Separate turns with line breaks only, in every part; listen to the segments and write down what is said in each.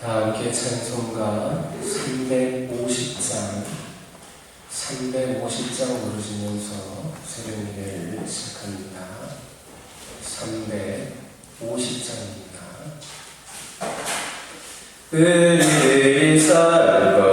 다 함께 찬송가 350장 350장 부르시면서 새벽 예배를 시작합니다. 350장입니다. 의사가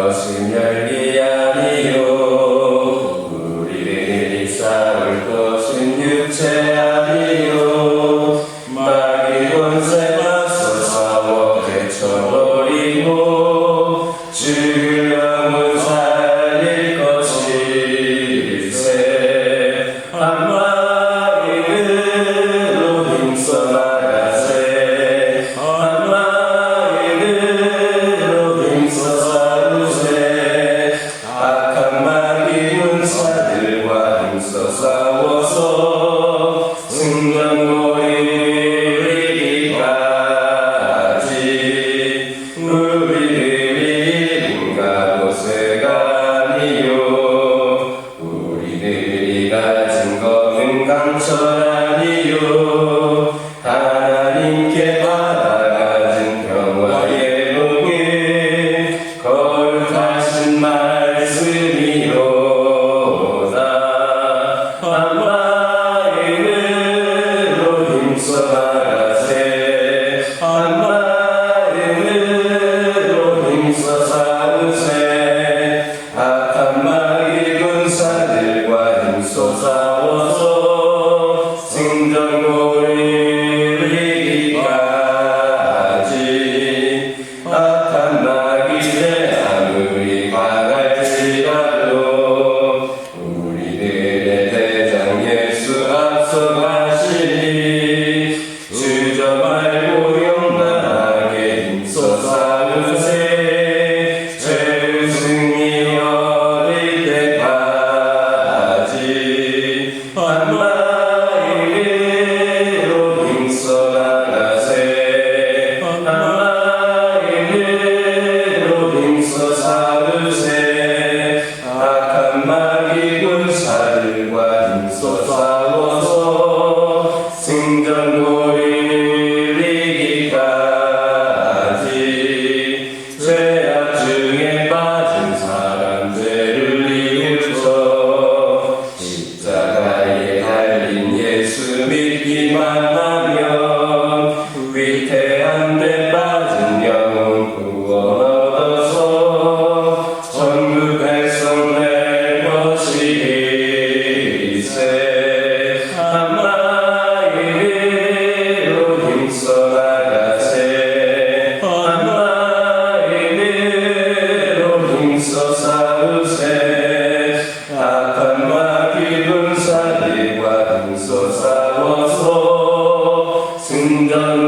single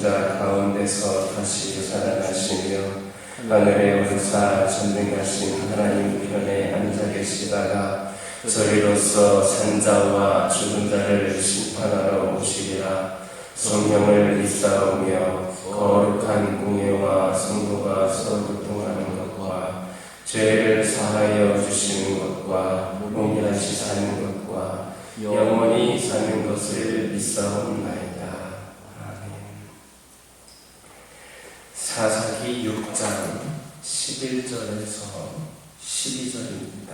죽자 가운데서 다시 살아가시며 하늘의 오사 전능하신 하나님 편에 앉아 계시다가 저희로서 산자와 죽은 자를 심판하러 오시리라 성령을 이싸우며 거룩한 공예와 성도가 서로 교통하는 것과 죄를 사하여 주시는 것과 몸이 다시 사는 것과 영원히 사는 것을 믿사옵나이다. 사도행전이 6장 11절에서 12절입니다.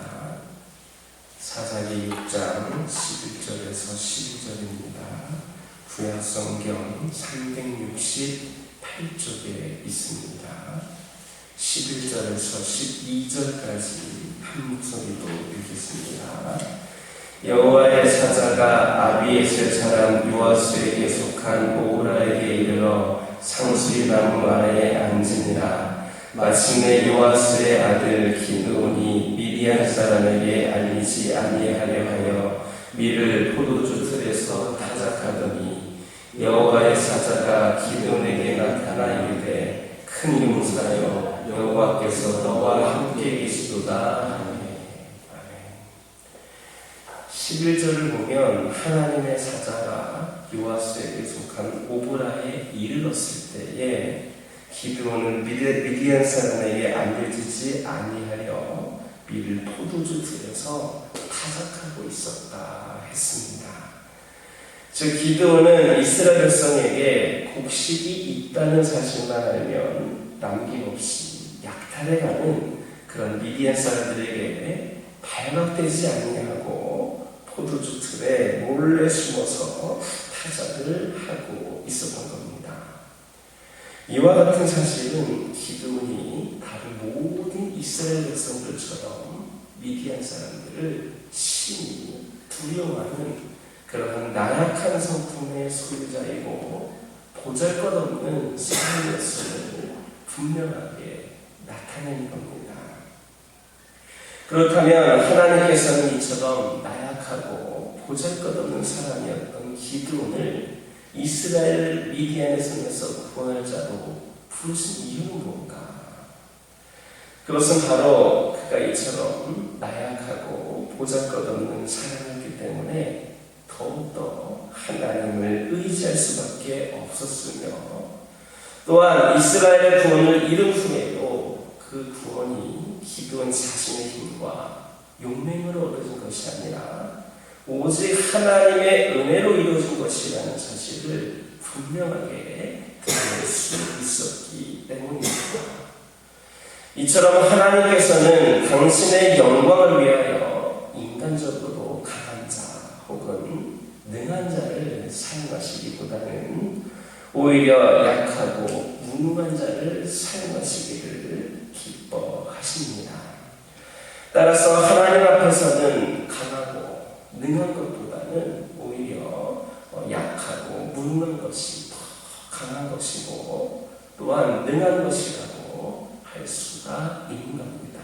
사사기 6장 11절에서 12절입니다. 구약성경 368쪽에 있습니다. 11절에서 12절까지 한 목소리로 읽겠습니다. 여호와의 사자가 아비에셀 사람 요아스에게 속한 오라에게 이르러 상수리 나무 아래에 앉으니라. 마침내 요아스의 아들 기도온이 미디안 사람에게 알리지 아니하려 하여 미를 포도주 틀에서 타작하더니 여호와의 사자가 기도온에게 나타나 이르되 큰 용사여 여호와께서 너와 함께 계시도다. 11절을 보면 하나님의 사자가 요아스에게 속한 오브라에 이르렀을 때에 기드온은 미디- 미디안 사람에게 알려지지 아니하려 밀을 포도주 들여서 타작하고 있었다 했습니다. 즉 기드온은 이스라엘 백성에게 곡식이 있다는 사실만 알면 남김없이 약탈해가는 그런 미디안 사람들에게 발각되지 아니하고 포도주 틀에 몰래 숨어서 타작을 하고 있었던 겁니다. 이와 같은 사실은 기드온이 다른 모든 이스라엘 백성들처럼 미디안 사람들을 심히 두려워하는 그러한 나약한 성품의 소유자이고 보잘것없는 사람이었음을 분명하게 나타낸 겁니다. 그렇다면 하나님께서는 이처럼 나약하고 보잘것없는 사람이었던 기드온을 이스라엘 미디안의 손에서 구원할 자로 부르신 이유는 뭔가? 그것은 바로 그가 이처럼 나약하고 보잘것없는 사람이었기 때문에 더욱더 하나님을 의지할 수밖에 없었으며 또한 이스라엘의 구원을 이룬 후에도 그 구원이 기도원 자신의 힘과 용맹으로 얻어진 것이 아니라 오직 하나님의 은혜로 이루어진 것이라는 사실을 분명하게 드러낼 수 있었기 때문입니다. 이처럼 하나님께서는 당신의 영광을 위하여 인간적으로 강한 자 혹은 능한 자를 사용하시기보다는 오히려 약하고 무능한 자를 사용하시기를 기뻐하십니다. 따라서 하나님 앞에서는 강하고 능한 것보다는 오히려 어, 약하고 무능한 것이 더 강한 것이고 또한 능한 것이라고 할 수가 있는 겁니다.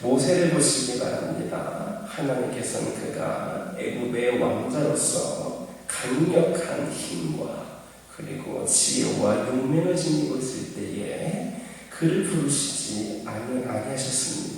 모세를 보시기 바랍니다. 하나님께서는 그가 애굽의 왕자로서 강력한 힘과 그리고 지혜와 용맹을 지니고 있을 때에 그를 부르시지 아니- 아니하셨습니다.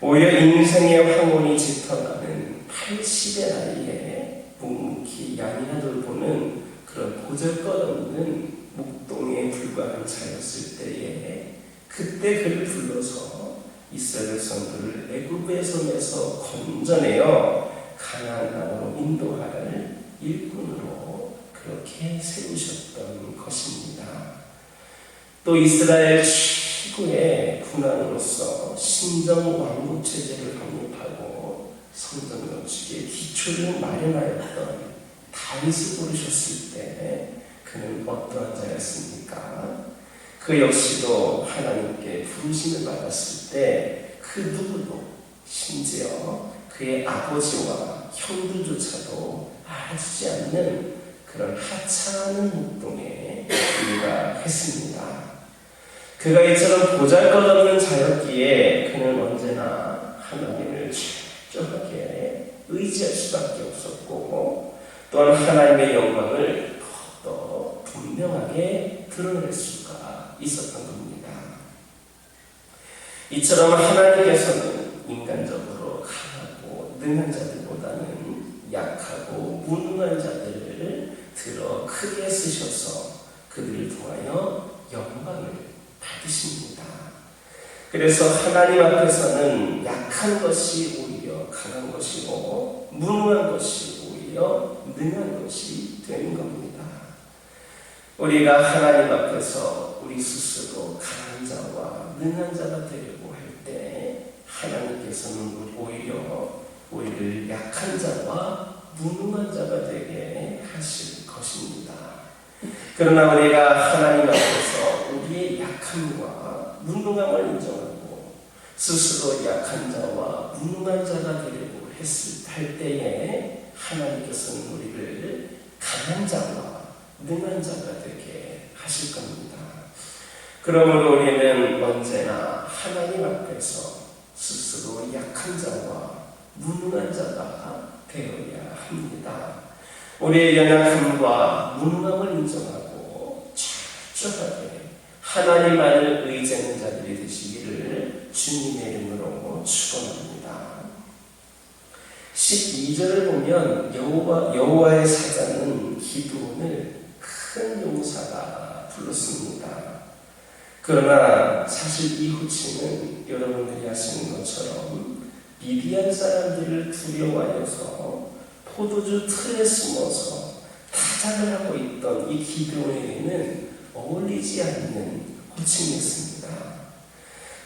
오히려 인생의 황혼이 짙어가는 80의 나이에 묵묵히 양이나 돌보는 그런 보잘것없는 목동에 불과한 자였을 때에 그때 그를 불러서 이스라엘 성도를 애굽의 손에서 건져내어 가나안 땅으로 인도할 일꾼으로 그렇게 세우셨던 것입니다. 또 이스라엘 최고의 군왕으로서 신정 왕국 체제를 확립하고 성전 건축의 기초를 마련하였던 다윗을 부르셨을 때 그는 어떠한 자였습니까? 그 역시도 하나님께 부르심을 받았을 때 그 누구도 심지어 그의 아버지와 형들조차도 알아주지 않는 그런 하찮은 목동에 불과했습니다. 그가 이처럼 보잘것없는 자였기에 그는 언제나 하나님을 철저하게 의지할 수밖에 없었고 또한 하나님의 영광을 더욱더 분명하게 드러낼 수가 있었던 겁니다. 이처럼 하나님께서는 인간적으로 강하고 능한 자들보다는 약하고 무능한 자들을 들어 크게 쓰셔서 그들을 통하여 영광을 받으십니다. 그래서 하나님 앞에서는 약한 것이 오히려 강한 것이고 무능한 것이 오히려 능한 것이 되는 겁니다. 우리가 하나님 앞에서 우리 스스로 강한 자와 능한 자가 되려고 할 때 하나님께서는 오히려 우리를 약한 자와 무능한 자가 되게 하실 것입니다. 그러나 우리가 하나님 앞에서 약함과 무능함을 인정하고 스스로 약한 자와 무능한 자가 되려고 했을 할 때에 하나님께서는 우리를 강한 자와 능한 자가 되게 하실 겁니다. 그러므로 우리는 언제나 하나님 앞에서 스스로 약한 자와 무능한 자가 되어야 합니다. 우리의 연약함과 무능함을 인정하고 철저하게 하나님만을 의지하는 자들이 되시기를 주님의 이름으로 축원합니다. 12절을 보면 여호와 여호와의 사자는 기도원을 큰 용사가 불렀습니다. 그러나 사실 이 호칭은 여러분들이 아시는 것처럼 미디안 사람들을 두려워하여서 포도주 틀에 숨어서 타작을 하고 있던 이 기도원에게는 어울리지 않는 호칭이었습니다.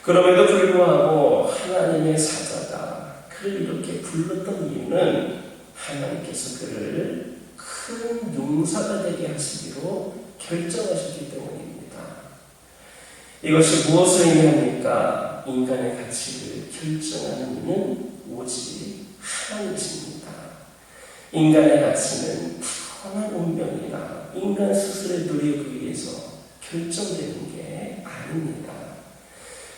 그럼에도 불구하고 하나님의 사자가 그를 이렇게 불렀던 이유는 하나님께서 그를 큰 용사가 되게 하시기로 결정하셨기 때문입니다. 이것이 무엇을 의미합니까? 인간의 가치를 결정하는 이는 오직 하나님이십니다. 인간의 가치는 타고난 운명이나 인간 스스로의 노력에 의해서 결정되는 게 아닙니다.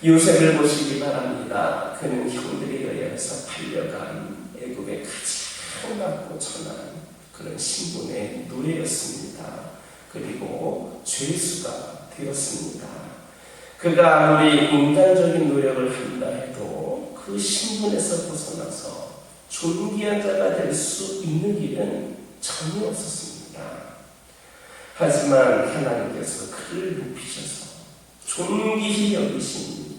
요셉을 보시기 바랍니다. 그는 형들에 의해서 팔려간 애굽의 가장 낮고 천한 그런 신분의 노예였습니다. 그리고 죄수가 되었습니다. 그가 아무리 인간적인 노력을 한다 해도 그 신분에서 벗어나서 존귀한 자가 될 수 있는 길은 전혀 없었습니다. 하지만 하나님께서 그를 높이셔서 존귀히 여기시니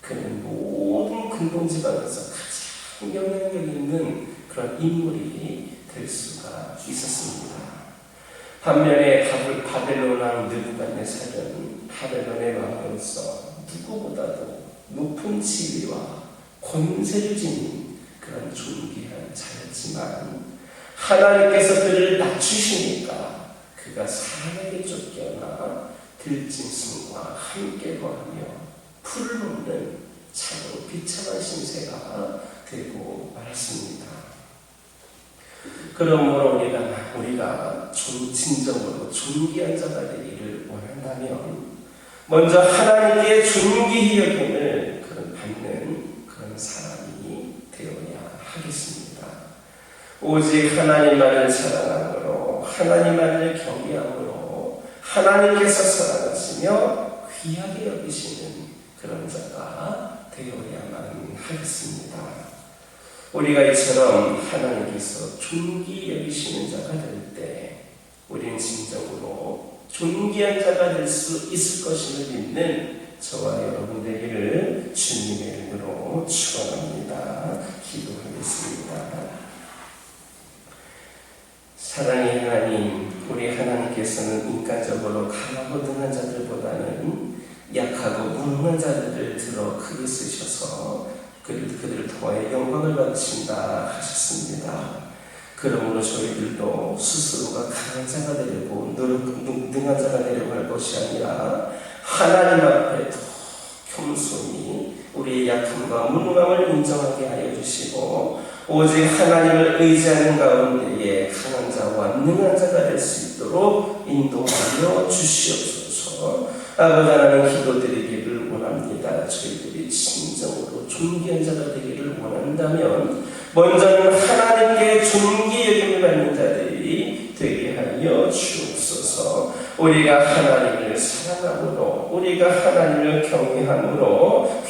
그는 모든 근동지방에서 가장 영향력 있는 그런 인물이 될 수가 있었습니다. 반면에 바벨- 바벨론 왕 느부갓네살은 바벨론의 왕으로서 누구보다도 높은 지위와 권세를 지닌 그런 존귀한 자였지만 하나님께서 그를 낮추시니까 그가 사람에게 쫓겨나 들짐승과 함께 거하며 풀을 먹는 참으로 비참한 신세가 되고 말았습니다. 그러므로 우리가 우리가 좀 진정으로 존귀한 자가 되기를 원한다면 먼저 하나님께 존귀히 여김을 그런 받는 그런 사람이 되어야 하겠습니다. 오직 하나님만을 사랑함으로 하나님만을 경외함으로 하나님께서 사랑하시며 귀하게 여기시는 그런 자가 되어야만 하겠습니다. 우리가 이처럼 하나님께서 존귀 여기시는 자가 될 때 우리는 진정으로 존귀한 자가 될 수 있을 것임을 믿는 저와 여러분 되기를 주님의 이름으로 축원합니다. 기도하겠습니다. 사랑의 하나님, 우리 하나님께서는 인간적으로 강하고 능한 자들보다는 약하고 무능한 자들을 들어 크게 쓰셔서 그들, 그들을 통하여 영광을 받으신다 하셨습니다. 그러므로 저희들도 스스로가 강한 자가 되려고 능한 자가 되려고 할 것이 아니라 하나님 앞에 더 겸손히 우리의 약함과 무능함을 인정하게 하여 주시고 오직 하나님을 의지하는 가운데에 강한 자와 능한 자가 될 수 있도록 인도하여 주시옵소서 아버지 하나님 기도드리기를 원합니다. 저희들이 진정으로 존귀한 자가 되기를 원한다면 먼저는 하나님께 존귀 여김을 받는 자들이 되게 하여 주옵소서 우리가 하나님을 사랑함으로 우리가 하나님을 경외함으로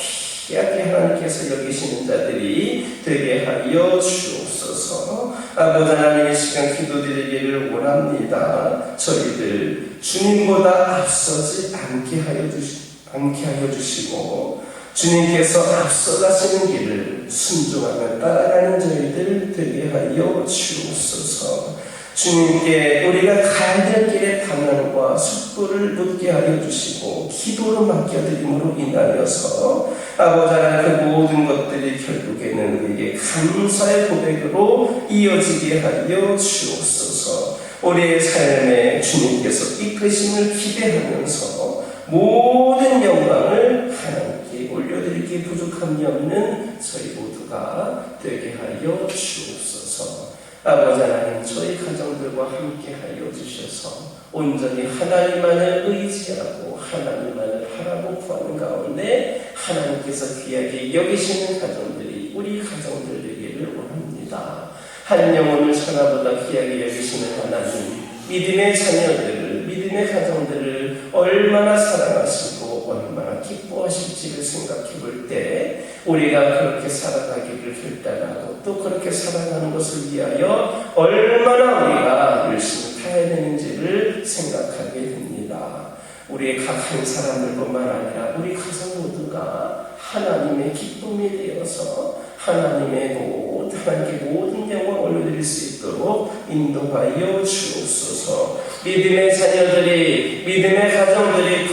귀하게 하나님께서 여기시는 자들이 되게 하여 주옵소서 아버지 하나님 이 시간 기도드리기를 원합니다 저희들 주님보다 앞서지 않게 하여 주시, 않게 하여 주시고 주님께서 앞서가시는 길을 순종하며 따라가는 저희들 되게 하여 주옵소서. 주님께 우리가 가야 될 길의 방향과 속도를 묻게 하여 주시고 기도로 맡겨드림으로 인하여서 아버지 하나님 그 모든 것들이 결국에는 우리에게 감사의 고백으로 이어지게 하여 주옵소서. 우리의 삶에 주님께서 이끄심을 기대하면서 모든 영광을 하나님께 올려드리기 부족함이 없는 저희 모두가 되게 하여 주옵소서. 아버지 하나님 가정들과 함께 하여 주셔서 온전히 하나님만을 의지하고 하나님만을 하라고 구하는 가운데 하나님께서 귀하게 여기시는 가정들이 우리 가정들 되기를 원합니다. 한 영혼을 천하보다 귀하게 여기시는 하나님, 믿음의 자녀들을, 믿음의 가정들을 얼마나 사랑하시고 얼마나 기뻐하실지를 생각해 볼 때, 우리가 그렇게 살아가기를 결단하고 또 그렇게 살아가는 것을 위하여 얼마나 우리가 열심히 타야 되는지를 생각하게 됩니다. 우리의 각 한 사람들뿐만 아니라 우리 가정 모두가 하나님의 기쁨이 되어서 하나님의 모든 하나님께 모든 영광 올려드릴 수 있도록 인도하여 주옵소서. 믿음의 자녀들이 믿음의 가정들이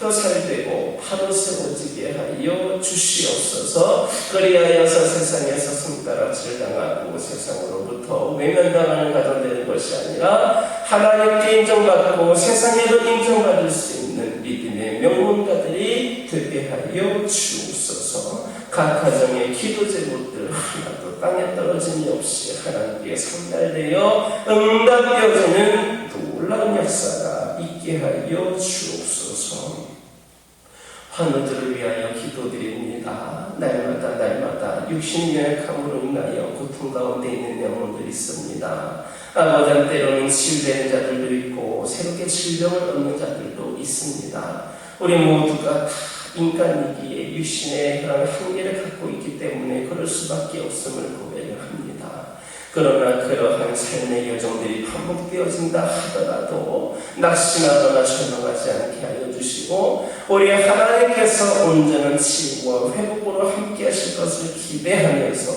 더 살되고 바로 세워지게 하여 주시옵소서. 그리하여서 세상에서 손가락질 당하고 세상으로부터 외면당하는 가정 되는 것이 아니라 하나님께 인정받고 세상에도 인정받을 수 있는 믿음의 명문가들이 되게 하여 주옵소서. 각 가정의 기도 제목들 하나도 땅에 떨어짐이 없이 하나님께 선달되어 응답되어지는 놀라운 역사가 있게 하여 주옵소서. 환우들을 위하여 기도드립니다. 날마다 날마다 육신의 연약함으로 인하여 고통 가운데 있는 영혼들이 있습니다. 아버지 때로는 치유되는 자들도 있고 새롭게 질병을 얻는 자들도 있습니다. 우리 모두가 다 인간이기에 육신의 그런 한계를 갖고 있기 때문에 그럴 수밖에 없음을 합니다. 그러나 그러한 삶의 여정들이 반복되어진다 하더라도 낙심하거나 절망하지 않게 하여 주시고 우리 하나님께서 온전한 치유와 회복으로 함께 하실 것을 기대하면서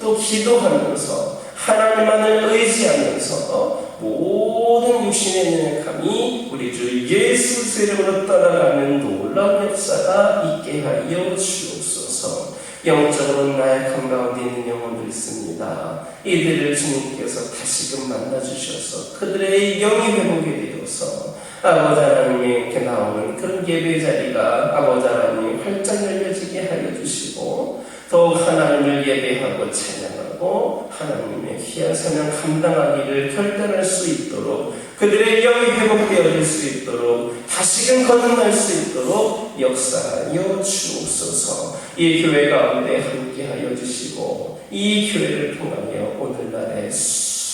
또 기도하면서 하나님만을 의지하면서 모든 육신의 연약함이 우리 주 예수 이름으로 떠나가는 놀라운 역사가 있게 하여 주옵소서. 영적으로 나약한 가운데 있는 영혼도 있습니다. 이들을 주님께서 다시금 만나 주셔서 그들의 영이 회복이 되어서 아버지 하나님께 나오는 그런 예배 자리가 아버지 하나님 활짝 열려지게 하여 주시고 더욱 하나님을 예배하고 찬양 하고 하나님의 귀한 사명 감당하기를 결단할 수 있도록 그들의 영이 회복되어질 수 있도록 다시금 거듭날 수 있도록 역사하여 주옵소서. 이 교회 가운데 함께하여 주시고 이 교회를 통하여 오늘날의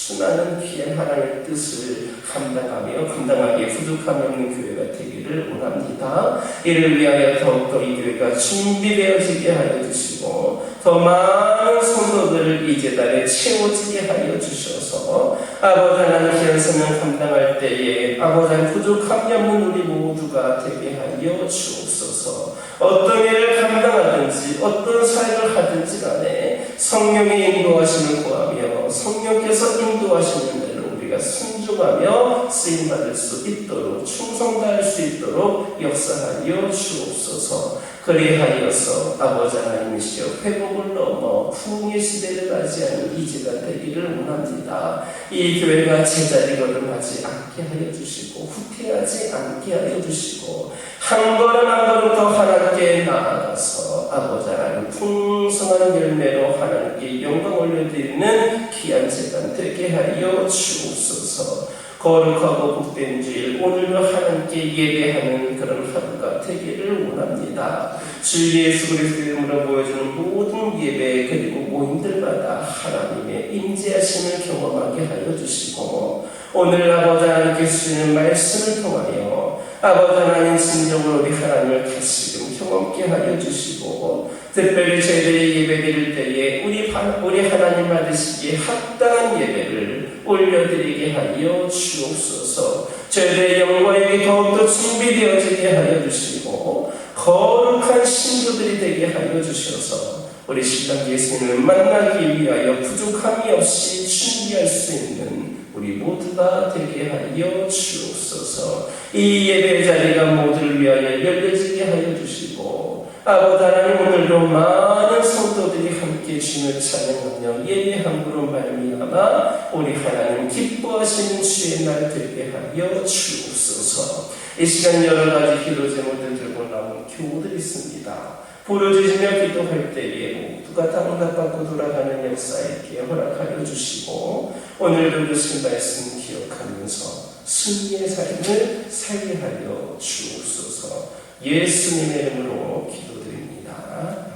수많은 귀한 하나님의 뜻을 감당하며 감당하기에 부족함이 없는 교회가 되기를 원합니다. 이를 위하여 더욱더 이 교회가 준비되어지게 하여 주시고 더 많은 성도들을 이 재단에 채워지게 하여 주셔서 아버지 하나님 귀한 사명 감당할 때에 아버지 하나님 부족함이 없는 우리 모두가 되게 하여 주옵소서 어떤 일을 감당하든지 어떤 사역을 하든지 간에 성령의 인도하심을 구하며 성령께서 인도하시는 대로 우리가 순종하며 쓰임 받을 수 있도록 충성 다할 수 있도록 역사하여 주옵소서. 그리하여서 아버지 하나님이시여 회복을 넘어 부흥의 시대를 맞이하는 이 제가 되기를 원합니다. 이 교회가 제자리 걸음하지 않게 하여 주시고 후퇴하지 않게 하여 주시고 한 걸음 한 걸음 더 하나님께 나아가서 아버지 하나님 풍성한 열매로 하나님께 영광 올려드리는 귀한 재단 되게 하여 주옵소서 거룩하고 복된 주일 오늘도 하나님께 예배하는 그런 하루가 되기를 원합니다. 주 예수 그리스도 이름으로 보여주는 모든 예배 그리고 모임들마다 하나님의 임재하심을 경험하게 하여 주시고 오늘 아버지 하나님께 주시는 말씀을 통하여 아버지 하나님 진정으로 우리 하나님을 다시금 경험케 하여 주시고 특별히 저희들이 예배 드릴 때에 우리, 바- 우리 하나님 받으시기에 합당한 예배를 올려드리게 하여 주옵소서. 저희들의 영광이 더욱더 준비되어지게 하여 주시고 거룩한 신도들이 되게 하여 주셔서 우리 신랑 예수님을 만나기 위하여 부족함이 없이 준비할 수 있는 우리 모두가 되게 하여 주옵소서. 이 예배 자리가 모두를 위하여 열려지게 하여 주시고 아버지 하나님 오늘도 많은 성도들이 주님을 찬양하며 예배함으로 말미암아 우리 하나님 기뻐하시는 주의 날 되게 하여 주옵소서. 이 시간 여러 가지 기도 제목들 들고 나온 교우들이 있습니다. 부르짖으며 기도할 때에 모두가 다 응답받고 돌아가는 역사 있게 허락하여 주시고 오늘도 주신 말씀 기억하면서 승리의 삶을 살게 하여 주옵소서. 예수님의 이름으로 기도드립니다.